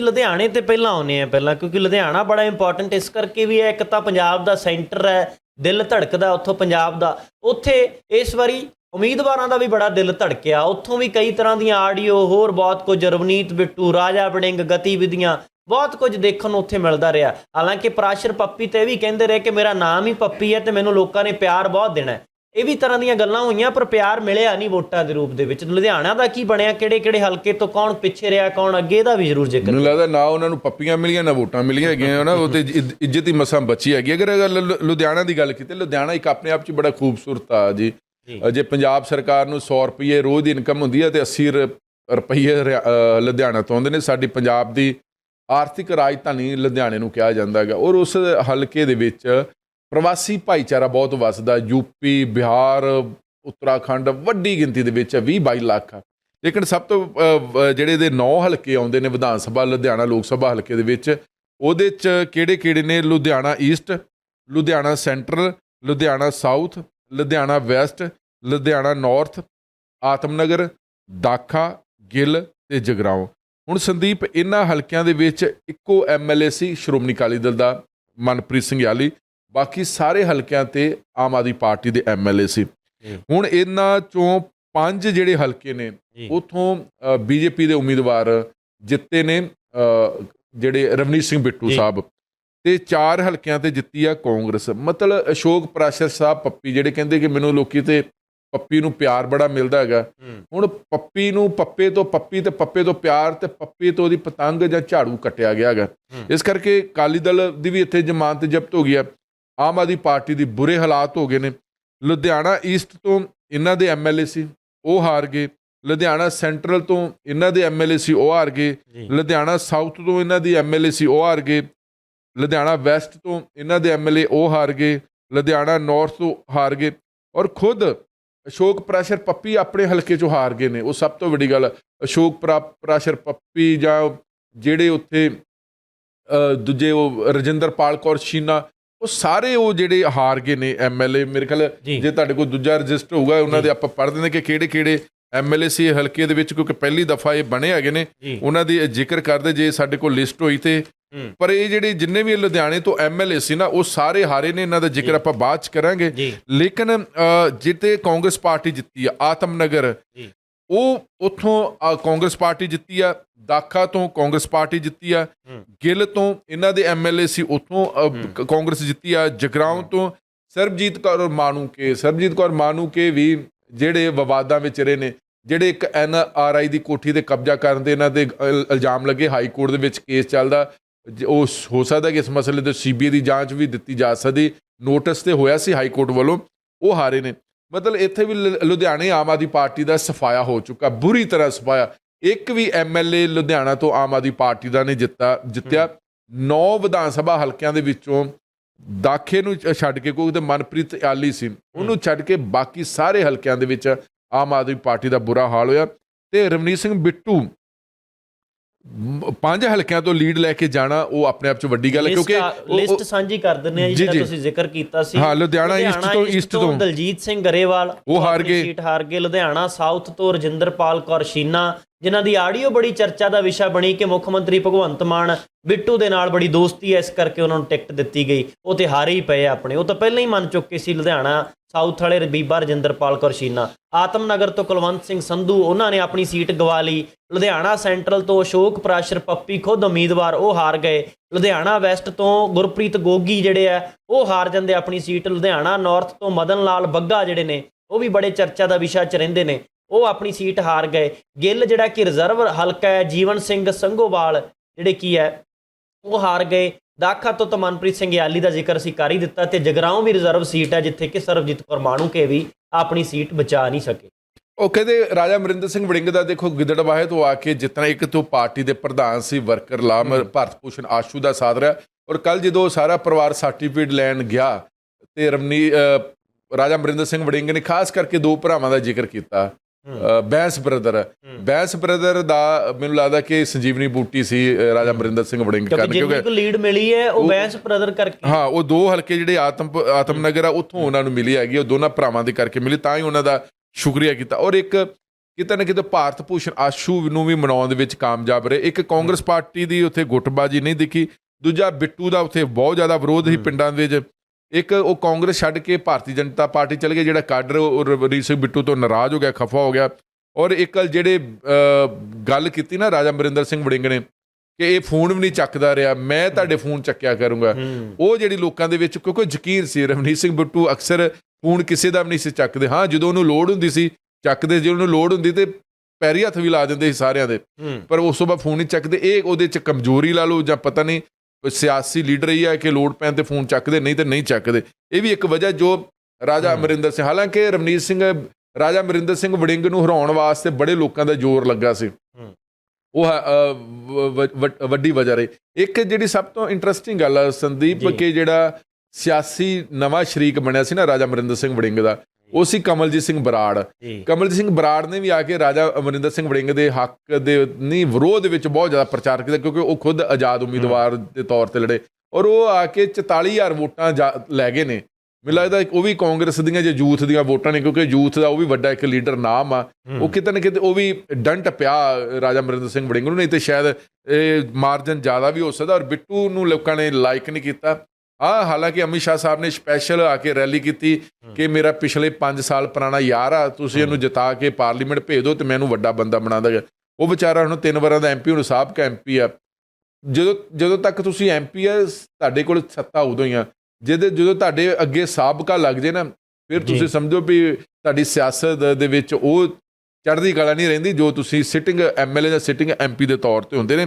ਲੁਧਿਆਣੇ ਤੇ ਪਹਿਲਾਂ ਆਉਨੇ ਆ ਪਹਿਲਾਂ, ਕਿਉਂਕਿ ਲੁਧਿਆਣਾ ਬੜਾ ਇੰਪੋਰਟੈਂਟ ਇਸ ਕਰਕੇ ਵੀ ਹੈ ਇੱਕ ਤਾਂ ਪੰਜਾਬ ਦਾ ਸੈਂਟਰ ਹੈ, ਦਿਲ ਧੜਕਦਾ ਉੱਥੋਂ ਪੰਜਾਬ ਦਾ। ਉੱਥੇ ਇਸ ਵਾਰੀ ਉਮੀਦਵਾਰਾਂ ਦਾ ਵੀ ਬੜਾ ਦਿਲ ਧੜਕਿਆ। ਉੱਥੋਂ ਵੀ ਕਈ ਤਰ੍ਹਾਂ ਦੀਆਂ ਆਡੀਓ, ਹੋਰ ਬਹੁਤ ਕੁਝ, ਰਵਨੀਤ ਬਿੱਟੂ, ਰਾਜਾ ਵੜਿੰਗ, ਗਤੀਵਿਧੀਆਂ, ਬਹੁਤ ਕੁਝ ਦੇਖਣ ਨੂੰ ਉੱਥੇ ਮਿਲਦਾ ਰਿਹਾ। ਹਾਲਾਂਕਿ ਪ੍ਰਾਸ਼ਰ ਪੱਪੀ ਤੇ ਇਹ ਵੀ ਕਹਿੰਦੇ ਰਹੇ ਕਿ ਮੇਰਾ ਨਾਮ ਹੀ ਪੱਪੀ ਹੈ ਤੇ ਮੈਨੂੰ ਲੋਕਾਂ ਨੇ ਪਿਆਰ ਬਹੁਤ ਦੇਣਾ ਇਹ ਵੀ ਤਰ੍ਹਾਂ ਦੀਆਂ ਗੱਲਾਂ ਹੋਈਆਂ ਪਰ ਪਿਆਰ ਮਿਲਿਆ ਨਹੀਂ ਵੋਟਾਂ ਦੇ ਰੂਪ ਦੇ ਵਿੱਚ। ਲੁਧਿਆਣਾ ਦਾ ਕੀ ਬਣਿਆ ਕਿਹੜੇ ਕਿਹੜੇ ਹਲਕੇ ਤੋਂ ਕੌਣ ਪਿੱਛੇ ਰਿਹਾ ਕੌਣ ਅੱਗੇ ਦਾ ਵੀ ਜ਼ਰੂਰ ਜ਼ਿਕਰ ਮੈਨੂੰ ਲੱਗਦਾ ਨਾ ਉਹਨਾਂ ਨੂੰ ਪੱਪੀਆਂ ਮਿਲੀਆਂ ਨਾ ਵੋਟਾਂ ਮਿਲੀਆਂ ਹੈਗੀਆਂ ਨਾ ਉਹ ਤੇ ਇੱਜ਼- ਇੱਜ਼ਤ ਹੀ ਮਸਾਂ ਬਚੀ ਹੈਗੀ। ਅਗਰ ਲੁਧਿਆਣਾ ਦੀ ਗੱਲ ਕੀਤੀ ਲੁਧਿਆਣਾ ਇੱਕ ਆਪਣੇ ਆਪ 'ਚ ਬੜਾ ਖੂਬਸੂਰਤ ਆ ਜੀ। ਜੀ। ਪੰਜਾਬ ਸਰਕਾਰ ਨੂੰ 100 ਰੁਪਏ ਰੋਜ਼ ਦੀ ਇਨਕਮ ਹੁੰਦੀ ਹੈ ਤੇ 80 ਰ- ਰੁਪਏ ਲੁਧਿਆਣਾ ਤੋਂ ਆਉਂਦੇ ਨੇ। ਸਾਡੀ ਪੰਜਾਬ ਦੀ ਆਰਥਿਕ ਰਾਜਧਾਨੀ ਲੁਧਿਆਣੇ ਨੂੰ ਕਿਹਾ ਜਾਂਦਾ ਹੈਗਾ। ਔਰ ਉਸ ਹਲਕੇ ਦੇ ਵਿੱਚ ਪ੍ਰਵਾਸੀ ਭਾਈਚਾਰਾ ਬਹੁਤ ਵੱਸਦਾ। ਯੂਪੀ ਬਿਹਾਰ, ਉੱਤਰਾਖੰਡ ਵੱਡੀ ਗਿਣਤੀ ਦੇ ਵਿੱਚ 20 22 ਲੱਖ ਆ। ਲੇਕਿਨ ਸਭ ਤੋਂ ਜਿਹੜੇ ਦੇ 9 ਹਲਕੇ ਆਉਂਦੇ ਨੇ ਵਿਧਾਨ ਸਭਾ, ਲੁਧਿਆਣਾ ਲੋਕ ਸਭਾ ਹਲਕੇ ਦੇ ਵਿੱਚ, ਉਹਦੇ ਚ ਕਿਹੜੇ ਕਿਹੜੇ ਨੇ? Ludhiana east Ludhiana central Ludhiana south Ludhiana west Ludhiana north Atam Nagar Dakha Gill ਤੇ ਜਗਰਾਉਂ। ਹੁਣ ਸੰਦੀਪ, ਇਹਨਾਂ ਹਲਕਿਆਂ ਦੇ ਵਿੱਚ ਇੱਕੋ ਐਮਐਲਏ ਸੀ ਸ਼੍ਰੋਮਣੀ ਅਕਾਲੀ ਦਲ ਦਾ, ਮਨਪ੍ਰੀਤ ਸਿੰਘ ਯਾਲੀ। ਬਾਕੀ ਸਾਰੇ ਹਲਕਿਆਂ ਤੇ ਆਮ ਆਦਮੀ ਪਾਰਟੀ ਦੇ ਐਮਐਲਏ ਸੀ। ਹੁਣ ਇਹਨਾਂ ਚੋਂ ਪੰਜ ਜਿਹੜੇ ਹਲਕੇ ਨੇ ਜੀ। ਉਥੋਂ ਬੀਜੇਪੀ ਦੇ ਉਮੀਦਵਾਰ ਜਿੱਤੇ ਨੇ ਜਿਹੜੇ ਰਵਨੀਤ ਸਿੰਘ ਬਿੱਟੂ। ਸਾਹਿਬ। ਤੇ ਚਾਰ ਹਲਕਿਆਂ ਤੇ ਜਿੱਤੀ ਆ ਕਾਂਗਰਸ। ਮਤਲਬ ਅਸ਼ੋਕ ਪ੍ਰਾਸ਼ਰ ਸਾਹਿਬ ਪੱਪੀ ਜਿਹੜੇ ਕਹਿੰਦੇ ਕਿ ਮੈਨੂੰ ਲੋਕੀ ਤੇ ਪੱਪੀ ਨੂੰ ਪਿਆਰ ਬੜਾ ਮਿਲਦਾ ਹੈਗਾ। ਹੁਣ ਪੱਪੀ ਨੂੰ ਪੱਪੇ ਤੋਂ ਪੱਪੀ ਤੇ ਪੱਪੇ ਤੋਂ ਪਿਆਰ ਤੇ ਪੱਪੇ ਤੋਂ ਉਹਦੀ ਪਤੰਗ ਜਾਂ ਝਾੜੂ ਕੱਟਿਆ ਗਿਆ ਹੈਗਾ। ਇਸ ਕਰਕੇ ਕਾਲੀ ਦਲ ਦੀ ਵੀ ਇੱਥੇ ਜ਼ਮਾਨਤ ਜ਼ਬਤ ਹੋ ਗਈ ਹੈ। ਆਮ ਆਦਮੀ ਪਾਰਟੀ ਦੀ ਬੁਰੇ ਹਾਲਾਤ ਹੋ ਗਏ ਨੇ। ਲੁਧਿਆਣਾ ਈਸਟ ਤੋਂ ਇਹਨਾਂ ਦੇ ਐਮਐਲਏ ਸੀ ਉਹ ਹਾਰ ਗਏ। ਲੁਧਿਆਣਾ ਸੈਂਟਰਲ ਤੋਂ ਇਹਨਾਂ ਦੇ ਐਮਐਲਏ ਸੀ ਉਹ ਹਾਰ ਗਏ। ਲੁਧਿਆਣਾ ਸਾਊਥ ਤੋਂ ਇਹਨਾਂ ਦੀ ਐਮਐਲਏ ਸੀ ਉਹ ਹਾਰ ਗਏ। ਲੁਧਿਆਣਾ ਵੈਸਟ ਤੋਂ ਇਹਨਾਂ ਦੇ ਐਮਐਲਏ ਉਹ ਹਾਰ ਗਏ। ਲੁਧਿਆਣਾ ਨਾਰਥ ਤੋਂ ਹਾਰ ਗਏ। ਔਰ ਖੁਦ ਅਸ਼ੋਕ ਪ੍ਰਾਸ਼ਰ ਪੱਪੀ ਆਪਣੇ ਹਲਕੇ ਚੋਂ ਹਾਰ ਗਏ ਨੇ। ਉਹ ਸਭ ਤੋਂ ਵੱਡੀ ਗੱਲ। ਅਸ਼ੋਕ ਪ੍ਰਾ- ਪ੍ਰਾਸ਼ਰ ਪੱਪੀ ਜਾਂ ਜਿਹੜੇ ਉੱਥੇ ਦੂਜੇ ਉਹ ਰਜਿੰਦਰਪਾਲ ਕੌਰ ਸ਼ੀਨਾ ਉਹ ਸਾਰੇ ਉਹ ਜਿਹੜੇ ਹਾਰ ਗਏ ਨੇ ਐਮਐਲਏ ਮੇਰੇ ਖਿਆਲ ਜੀ। ਤੁਹਾਡੇ ਕੋਲ ਦੂਜਾ ਰਜਿਸਟਰ ਹੋਊਗਾ ਉਹਨਾਂ ਦੇ ਆਪਾਂ ਪੜ੍ਹ ਦਿੰਦੇ ਕਿ ਕਿਹੜੇ ਕਿਹੜੇ ਐਮਐਲਏ ਸੀ ਹਲਕੇ ਦੇ ਵਿੱਚ ਕਿਉਂਕਿ ਪਹਿਲੀ ਦਫਾ ਇਹ ਬਣੇ ਹੈਗੇ ਨੇ ਉਹਨਾਂ ਦੀ ਜ਼ਿਕਰ ਕਰਦੇ ਜੇ ਸਾਡੇ ਕੋਲ ਲਿਸਟ ਹੋਈ ਤੇ। ਪਰ ਇਹ ਜਿਹੜੇ ਜਿੰਨੇ ਵੀ ਲੁਧਿਆਣੇ ਤੋਂ ਐਮਐਲਏ ਸੀ ਨਾ ਉਹ ਸਾਰੇ ਹਾਰੇ ਨੇ ਇਹਨਾਂ ਦਾ ਜ਼ਿਕਰ ਆਪਾਂ ਬਾਅਦ ਚ ਕਰਾਂਗੇ। ਲੇਕਿਨ ਜਿੱਤੇ ਕਾਂਗਰਸ ਪਾਰਟੀ ਜਿੱਤੀ ਆ ਆਤਮਨਗਰ। ਉਹ ਉੱਥੋਂ ਕਾਂਗਰਸ ਪਾਰਟੀ ਜਿੱਤੀ ਆ ਦਾਖਾ ਤੋਂ ਕਾਂਗਰਸ ਪਾਰਟੀ ਜਿੱਤੀ ਆ। ਗਿੱਲ ਤੋਂ ਇਹਨਾਂ ਦੇ ਐਮਐਲਏ ਸੀ ਉੱਥੋਂ ਕਾਂਗਰਸ ਜਿੱਤੀ ਆ ਜਗਰਾਉਂ ਤੋਂ ਸਰਬਜੀਤ ਕੌਰ ਮਾਨੂ ਕੇ ਸਰਬਜੀਤ ਕੌਰ ਮਾਨੂ ਕੇ ਵੀ ਜਿਹੜੇ ਵਿਵਾਦਾਂ ਵਿੱਚ ਰਹੇ ਨੇ ਜਿਹੜੇ ਇੱਕ ਐਨ ਆਰ ਆਈ ਦੀ ਕੋਠੀ ਤੇ ਕਬਜ਼ਾ ਕਰਨ ਦੇ ਇਹਨਾਂ ਦੇ ਇਲ- ਇਲਜ਼ਾਮ ਲੱਗੇ ਹਾਈ ਕੋਰਟ ਦੇ ਵਿੱਚ ਕੇਸ ਚੱਲਦਾ ਉਹ ਹੋ ਸਕਦਾ ਕਿ ਇਸ ਮਸਲੇ ਤੇ ਸੀਬੀਆਈ ਦੀ ਜਾਂਚ ਵੀ ਦਿੱਤੀ ਜਾ ਸਕਦੀ ਨੋਟਿਸ ਤੇ ਹੋਇਆ ਸੀ ਹਾਈ ਕੋਰਟ ਵੱਲੋਂ ਉਹ ਹਾਰੇ ਨੇ। ਮਤਲਬ ਇੱਥੇ ਵੀ ਲੁਧਿਆਣੇ ਆਮ ਆਦਮੀ ਪਾਰਟੀ ਦਾ ਸਫਾਇਆ ਹੋ ਚੁੱਕਾ ਬੁਰੀ ਤਰ੍ਹਾਂ ਸਫਾਇਆ। ਇੱਕ ਵੀ ਐਮਐਲਏ ਲੁਧਿਆਣਾ ਤੋਂ ਆਮ ਆਦਮੀ ਪਾਰਟੀ ਦਾ ਨੇ ਜਿੱਤਾ ਜਿੱਤਿਆ। ਨੌ ਵਿਧਾਨ ਸਭਾ ਹਲਕਿਆਂ ਦੇ ਵਿੱਚੋਂ ਦਾਖੇ ਨੂੰ ਛੱਡ ਕੇ ਕੋਈ ਤੇ ਮਨਪ੍ਰੀਤ ਆਲੀ ਸੀ ਉਹਨੂੰ ਛੱਡ ਕੇ ਬਾਕੀ ਸਾਰੇ ਹਲਕਿਆਂ ਦੇ ਵਿੱਚ ਆਮ ਆਦਮੀ ਪਾਰਟੀ ਦਾ ਬੁਰਾ ਹਾਲ ਹੋਇਆ। ਤੇ ਰਵਨੀਤ ਸਿੰਘ ਬਿੱਟੂ ਪੰਜ ਹਲਕਿਆਂ ਤੋਂ ਲੀਡ ਲੈ ਕੇ ਜਾਣਾ ਉਹ ਆਪਣੇ ਆਪ 'ਚ ਵੱਡੀ ਗੱਲ ਹੈ ਕਿਉਂਕਿ ਲਿਸਟ ਸਾਂਝੀ ਕਰ ਦਿੰਦੇ ਆ ਜਿਹੜਾ। ਤੁਸੀਂ ਜ਼ਿਕਰ ਕੀਤਾ ਸੀ ਹਾਂ, ਲੁਧਿਆਣਾ east ਤੋਂ- east ਤੋਂ। ਦਲਜੀਤ ਸਿੰਘ ਗਰੇਵਾਲ ਉਹ ਹਾਰ ਗਏ। ਸੀਟ ਹਾਰ ਗਏ ਲੁਧਿਆਣਾ ਸਾਊਥ ਤੋਂ ਰਜਿੰਦਰਪਾਲ ਕੌਰ ਸ਼ੀਨਾ ਜਿਨ੍ਹਾਂ ਦੀ ਆਡੀਓ ਬੜੀ ਚਰਚਾ ਦਾ ਵਿਸ਼ਾ ਬਣੀ ਕਿ ਮੁੱਖ ਮੰਤਰੀ ਭਗਵੰਤ ਮਾਨ ਬਿੱਟੂ ਦੇ ਨਾਲ ਬੜੀ ਦੋਸਤੀ ਹੈ ਇਸ ਕਰਕੇ ਉਹਨਾਂ ਨੂੰ ਟਿਕਟ ਦਿੱਤੀ ਗਈ ਉਹ ਤੇ ਹਾਰੇ ਹੀ ਪਏ ਆਪਣੇ ਉਹ ਤਾਂ ਪਹਿਲਾਂ ਹੀ ਮੰਨ ਚੁੱਕੇ ਸੀ ਲੁਧਿਆਣਾ ਸਾਊਥ ਵਾਲੇ ਬੀਬਾ ਰਜਿੰਦਰਪਾਲ ਕੌਰ ਸ਼ੀਨਾ। ਆਤਮਨਗਰ ਤੋਂ ਕੁਲਵੰਤ ਸਿੰਘ ਸੰਧੂ, ਉਹਨਾਂ ਨੇ ਆਪਣੀ ਸੀਟ ਗਵਾ ਲਈ। ਲੁਧਿਆਣਾ ਸੈਂਟਰਲ ਤੋਂ ਅਸ਼ੋਕ ਪ੍ਰਾਸ਼ਰ ਪੱਪੀ ਖੁਦ ਉਮੀਦਵਾਰ, ਉਹ ਹਾਰ ਗਏ। ਲੁਧਿਆਣਾ ਵੈਸਟ ਤੋਂ ਗੁਰਪ੍ਰੀਤ ਗੋਗੀ ਜਿਹੜੇ ਆ, ਉਹ ਹਾਰ ਜਾਂਦੇ ਆਪਣੀ ਸੀਟ। ਲੁਧਿਆਣਾ ਨਾਰਥ ਤੋਂ ਮਦਨ ਲਾਲ ਬੱਗਾ ਜਿਹੜੇ ਨੇ, ਉਹ ਵੀ ਬੜੇ ਚਰਚਾ ਦਾ ਵਿਸ਼ਾ ਚ ਰਹਿੰਦੇ ਨੇ। ਉਹ ਆਪਣੀ ਸੀਟ ਹਾਰ ਗਏ। ਗਿੱਲ ਜਿਹੜਾ ਕਿ ਰਿਜ਼ਰਵ ਹਲਕਾ ਹੈ, ਜੀਵਨ ਸਿੰਘ ਸੰਘੋਵਾਲ, ਜਿਹੜੇ ਕੀ ਹੈ, ਉਹ ਹਾਰ ਗਏ। ਦਾਖਾ ਤੋਂ ਤਾਂ ਮਨਪ੍ਰੀਤ ਸਿੰਘ ਯਾਲੀ ਦਾ ਜ਼ਿਕਰ ਅਸੀਂ ਕਰ ਹੀ ਦਿੱਤਾ ਤੇ ਜਗਰਾਉਂ ਵੀ ਰਿਜ਼ਰਵ ਸੀਟ ਹੈ ਜਿੱਥੇ ਕਿ ਸਰਬਜੀਤ ਕੌਰ ਮਾਣੂ ਕੇ ਵੀ ਆਪਣੀ ਸੀਟ ਬਚਾ ਨਹੀਂ ਸਕੇ। ਉਹ ਕਹਿੰਦੇ ਰਾਜਾ ਅਮਰਿੰਦਰ ਸਿੰਘ ਵੜਿੰਗ ਦਾ ਦੇਖੋ ਗਿੱਦੜਵਾਹੇ ਤੋਂ ਆ ਕੇ ਜਿਤਨਾ ਇੱਕ ਤੋਂ ਪਾਰਟੀ ਦੇ ਪ੍ਰਧਾਨ ਸੀ ਵਰਕਰ ਲਾਮ ਭਾਰਤ ਭੂਸ਼ਣ ਆਸ਼ੂ ਦਾ ਸਾਥ ਰਿਹਾ ਔਰ ਕੱਲ ਜਦੋਂ ਸਾਰਾ ਪਰਿਵਾਰ ਸਰਟੀਫਿਕੇਟ ਲੈਣ ਗਿਆ ਤੇ ਰਮਨੀ ਰਾਜਾ ਅਮਰਿੰਦਰ ਸਿੰਘ ਵੜਿੰਗ ਨੇ ਖਾਸ ਕਰਕੇ ਦੋ ਭਰਾਵਾਂ ਦਾ ਜ਼ਿਕਰ ਕੀਤਾ। ਬੈਂਸ ਬ੍ਰਦਰ। ਬੈਂਸ ਬ੍ਰਦਰ ਦਾ ਮੈਨੂੰ ਲੱਗਦਾ ਕਿ ਸੰਜੀਵਨੀ ਬੂਟੀ ਸੀ ਰਾਜਾ ਅਮਰਿੰਦਰ ਸਿੰਘ ਵੜਿੰਗ ਕਰਨ ਜਿੰਨੀ ਕਿਉਂਕਿ ਕੁ ਲੀਡ ਮਿਲੀ ਹੈ ਉਹ ਬੈਂਸ ਬ੍ਰਦਰ ਕਰਕੇ। ਹਾਂ ਉਹ ਦੋ ਹਲਕੇ ਜਿਹੜੇ ਆਤਮ ਆਤਮਨਗਰ ਆ ਉੱਥੋਂ ਉਹਨਾਂ ਨੂੰ ਮਿਲੀ ਹੈਗੀ ਉਹ ਦੋਨਾਂ ਭਰਾਵਾਂ ਦੇ ਕਰਕੇ ਮਿਲੀ ਤਾਂ ਹੀ ਉਹਨਾਂ ਦਾ ਸ਼ੁਕਰੀਆ ਕੀਤਾ। ਔਰ ਇੱਕ ਕਿਤੇ ਨਾ ਕਿਤੇ ਭਾਰਤ ਭੂਸ਼ਣ ਆਸ਼ੂ ਨੂੰ ਵੀ ਮਨਾਉਣ ਦੇ ਵਿੱਚ ਕਾਮਯਾਬ ਰਹੇ। ਇੱਕ ਕਾਂਗਰਸ ਪਾਰਟੀ ਦੀ ਉੱਥੇ ਗੁੱਟਬਾਜੀ ਨਹੀਂ ਦਿਖੀ ਦੂਜਾ ਬਿੱਟੂ ਦਾ ਉੱਥੇ ਬਹੁਤ ਜ਼ਿਆਦਾ ਵਿਰੋਧ ਸੀ ਪਿੰਡਾਂ ਦੇ ਵਿੱਚ। ਇੱਕ ਉਹ ਕਾਂਗਰਸ ਛੱਡ ਕੇ ਭਾਰਤੀ ਜਨਤਾ ਪਾਰਟੀ ਚਲ ਗਿਆ ਜਿਹੜਾ ਕਾਡਰ ਉਹ ਰਵਨੀਤ ਸਿੰਘ ਬਿੱਟੂ ਤੋਂ ਨਾਰਾਜ਼ ਹੋ ਗਿਆ ਖਫਾ ਹੋ ਗਿਆ। ਔਰ ਇੱਕ ਜਿਹੜੇ ਗੱਲ ਕੀਤੀ ਨਾ ਰਾਜਾ ਅਮਰਿੰਦਰ ਸਿੰਘ ਵੜਿੰਗ ਨੇ ਕਿ ਇਹ ਫੋਨ ਵੀ ਨਹੀਂ ਚੱਕਦਾ ਰਿਹਾ ਮੈਂ ਤੁਹਾਡੇ ਫੋਨ ਚੱਕਿਆ ਕਰੂੰਗਾ। ਉਹ ਜਿਹੜੀ ਲੋਕਾਂ ਦੇ ਵਿੱਚ ਕਿਉਂਕਿ ਯਕੀਨ ਸੀ ਰਵਨੀਤ ਸਿੰਘ ਬਿੱਟੂ ਅਕਸਰ ਫੋਨ ਕਿਸੇ ਦਾ ਵੀ ਨਹੀਂ ਸੀ ਚੱਕਦੇ। ਹਾਂ ਜਦੋਂ ਉਹਨੂੰ ਲੋੜ ਹੁੰਦੀ ਸੀ ਚੱਕਦੇ ਜੇ ਉਹਨੂੰ ਲੋੜ ਹੁੰਦੀ ਤੇ ਪੈਰੀ ਹੱਥ ਵੀ ਲਾ ਦਿੰਦੇ ਸੀ ਸਾਰਿਆਂ ਦੇ। ਪਰ ਉਸ ਤੋਂ ਬਾਅਦ ਫੋਨ ਨਹੀਂ ਚੱਕਦੇ ਇਹ ਉਹਦੇ ਚ ਕਮਜ਼ੋਰੀ ਲਾ ਲਓ ਜਾਂ ਪਤਾ ਨਹੀਂ ਸਿਆਸੀ ਲੀਡਰ ਹੀ ਹੈ ਕਿ ਲੋੜ ਪੈਣ ਤੇ ਫੋਨ ਚੱਕਦੇ ਨਹੀਂ ਤੇ ਨਹੀਂ ਚੱਕਦੇ ਇਹ ਵੀ ਇੱਕ ਵਜ੍ਹਾ ਜੋ ਰਾਜਾ ਅਮਰਿੰਦਰ ਸਿੰਘ ਹਾਲਾਂਕਿ ਰਵਨੀਤ ਸਿੰਘ ਰਾਜਾ ਅਮਰਿੰਦਰ ਸਿੰਘ ਵੜਿੰਗ ਨੂੰ ਹਰਾਉਣ ਵਾਸਤੇ ਬੜੇ ਲੋਕਾਂ ਦਾ ਜ਼ੋਰ ਲੱਗਾ ਸੀ। ਉਹ ਵੱਡੀ ਵਜ੍ਹਾ ਰਹੀ ਇੱਕ ਜਿਹੜੀ ਸਭ ਤੋਂ ਇੰਟਰਸਟਿੰਗ ਗੱਲ ਸੰਦੀਪ। ਕਿ ਜਿਹੜਾ ਸਿਆਸੀ ਨਵਾਂ ਸ਼ਰੀਕ ਬਣਿਆ ਸੀ ਨਾ ਰਾਜਾ ਅਮਰਿੰਦਰ ਸਿੰਘ ਵੜਿੰਗ ਦਾ ਉਹ ਸੀ ਕਮਲਜੀਤ ਸਿੰਘ ਬਰਾੜ। ਕਮਲਜੀਤ ਸਿੰਘ ਬਰਾੜ ਨੇ ਵੀ ਆ ਕੇ ਰਾਜਾ ਅਮਰਿੰਦਰ ਸਿੰਘ ਵੜਿੰਗ ਦੇ ਹੱਕ ਦੇ ਨਹੀਂ ਵਿਰੋਧ ਵਿੱਚ ਬਹੁਤ ਜ਼ਿਆਦਾ ਪ੍ਰਚਾਰ ਕੀਤਾ ਕਿਉਂਕਿ ਉਹ ਖੁਦ ਆਜ਼ਾਦ ਉਮੀਦਵਾਰ ਦੇ ਤੌਰ ਤੇ ਲੜੇ ਔਰ ਉਹ ਆ ਕੇ 44000 ਵੋਟਾਂ ਲੈ ਗਏ ਨੇ। ਮੈਨੂੰ ਲੱਗਦਾ ਉਹ ਵੀ ਕਾਂਗਰਸ ਦੀਆਂ ਜੇ ਯੂਥ ਦੀਆਂ ਵੋਟਾਂ ਨੇ ਕਿਉਂਕਿ ਯੂਥ ਦਾ ਉਹ ਵੀ ਵੱਡਾ ਇੱਕ ਲੀਡਰ ਨਾਮ ਆ। ਉਹ ਕਿਤੇ ਨਾ ਕਿਤੇ ਉਹ ਵੀ ਡੰਟ ਪਿਆ ਰਾਜਾ ਅਮਰਿੰਦਰ ਸਿੰਘ ਵੜਿੰਗ ਨੂੰ ਨਹੀਂ ਤੇ ਸ਼ਾਇਦ ਇਹ ਮਾਰਜਨ ਜ਼ਿਆਦਾ ਵੀ ਹੋ ਸਕਦਾ ਔਰ ਬਿੱਟੂ ਨੂੰ ਲੋਕਾਂ ਨੇ ਲਾਈਕ ਨਹੀਂ ਕੀਤਾ। ਹਾਂ ਹਾਲਾਂਕਿ ਅਮਿਤ ਸ਼ਾਹ ਸਾਹਿਬ ਨੇ ਸਪੈਸ਼ਲ ਆ ਕੇ ਰੈਲੀ ਕੀਤੀ ਕਿ ਮੇਰਾ ਪਿਛਲੇ 5 ਸਾਲ ਪੁਰਾਣਾ ਯਾਰ ਆ ਤੁਸੀਂ ਇਹਨੂੰ ਜਿਤਾ ਕੇ ਪਾਰਲੀਮੈਂਟ ਭੇਜ ਦਿਓ ਤੇ ਮੈਂ ਇਹਨੂੰ ਵੱਡਾ ਬੰਦਾ ਬਣਾ ਦਾਂਗਾ ਉਹ ਵਿਚਾਰਾ ਹੁਣ ਤਿੰਨ ਵਾਰਾਂ ਦਾ ਐਮਪੀ ਹੁਣ ਸਾਬਕਾ ਐਮਪੀ ਆ। ਜਦੋਂ ਜਦੋਂ ਤੱਕ ਤੁਸੀਂ ਐਮਪੀ ਆ ਤੁਹਾਡੇ ਕੋਲ ਸੱਤਾ ਉਦੋਂ ਹੀ ਆ। ਜਿਹਦੇ ਜਦੋਂ ਤੁਹਾਡੇ ਅੱਗੇ ਸਾਬਕਾ ਲੱਗ ਜੇ ਨਾ ਫਿਰ। ਤੁਸੀਂ ਸਮਝੋ ਵੀ ਤੁਹਾਡੀ ਸਿਆਸਤ ਦੇ ਵਿੱਚ ਉਹ ਚੜ੍ਹਦੀ ਕਲਾ ਨਹੀਂ ਰਹਿੰਦੀ ਜੋ ਤੁਸੀਂ ਸਿਟਿੰਗ ਐਮਐਲਏ ਜਾਂ ਸਿਟਿੰਗ ਐਮਪੀ ਦੇ ਤੌਰ ਤੇ ਹੁੰਦੇ ਨੇ।